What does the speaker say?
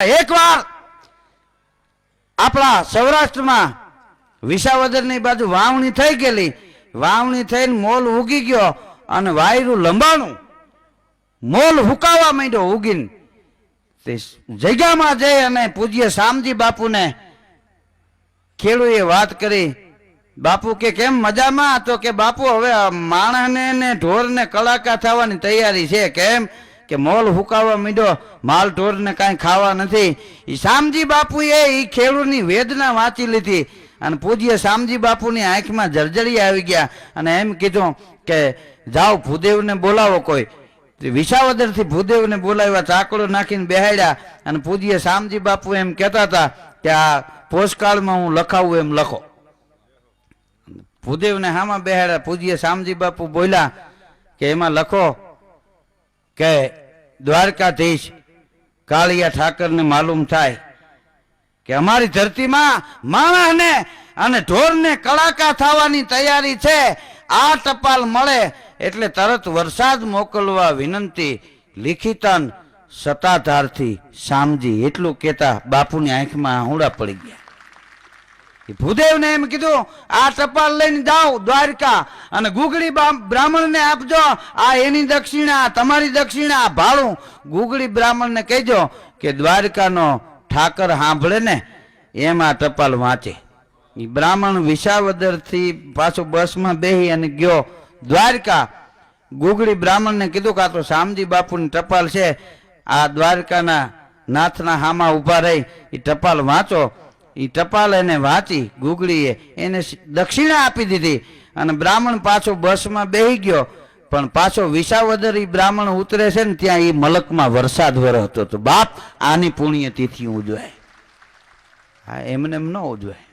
એકવાર આપણા સૌરાષ્ટ્રમાં વિસાવદરની બાજુ વાવણી થઈ ગયેલી. વાવણી થઈને મોલ ઉગી ગયો અને વાયરું લંબાણું મોલ હુકાવા માંડ્યો ઉગીને. તે જગ્યામાં જઈ અને પૂજ્ય શામજી બાપુને ખેડૂએ વાત કરી, બાપુ કે કેમ મજામાં? તો કે, બાપુ, હવે માણસને ને ઢોરને કલાકા થવાની તૈયારી છે, કેમ? કે મોલ હુકાવા મીડો, માલ ઢોરને કાંઈ ખાવા નથી. એ શામજી બાપુએ એ ખેડૂતની વેદના વાંચી લીધી. અને પૂજ્ય શામજી બાપુની આંખમાં જર્જરી આવી ગયા. અને એમ કીધું કે, જાઓ ભૂદેવને બોલાવો કોઈ. વિસાવદરથી ભૂદેવને બોલાવ્યા, ચાકડો નાખીને બેહાડ્યા. અને પૂજ્ય શામજી બાપુ એમ કહેતા હતા કે, આ પોસ્ટકાર્ડમાં હું લખાવું એમ લખો. ભૂદેવને હામાં બેહાડ્યા. પૂજ્ય શામજી બાપુ બોલ્યા કે, એમાં લખો કે દ્વારકાધીશ કાળિયા ઠાકરને માલુમ થાય કે અમારી ધરતીમાં માણસને અને ઢોરને કળાકા થવાની તૈયારી છે, આ ટપાલ મળે એટલે તરત વરસાદ મોકલવા વિનંતી લિખિતન સત્તાધારથી શામજી એટલું કહેતા બાપુની આંખમાં આહુડા પડી ગયા. ભૂદેવને એમ કીધું, આ ટપાલ લઈને જાઓ દ્વારકા. અને ગુગળી બ્રાહ્મણને આપજો. આ એની દક્ષિણા, તમારી દક્ષિણા ભાડું ગુગળી બ્રાહ્મણને કહેજો કે દ્વારકાનો ઠાકર સાંભળે ને, એમ ટપાલ વાંચે. બ્રાહ્મણ વિસાવદરથી પાછો બસમાં બેહી અને ગયો. દ્વારકા. ગુગળી બ્રાહ્મણને કીધું કે આ તો શામજી બાપુની ટપાલ છે. આ દ્વારકાના નાથના હામાં ઊભા રહી. એ ટપાલ વાંચો. એ ટપાલ એને વાંચી. ગુગળીએ એને દક્ષિણા આપી દીધી. અને બ્રાહ્મણ પાછો બસમાં બેહી ગયો. પણ પાછો વિસાવદર એ બ્રાહ્મણ ઉતરે છે ને ત્યાં એ મલકમાં વરસાદ વરસતો હતો. બાપ, આની પુણ્ય તિથિ ઉજવાય. હા, એમને એમ ન ઉજવાય.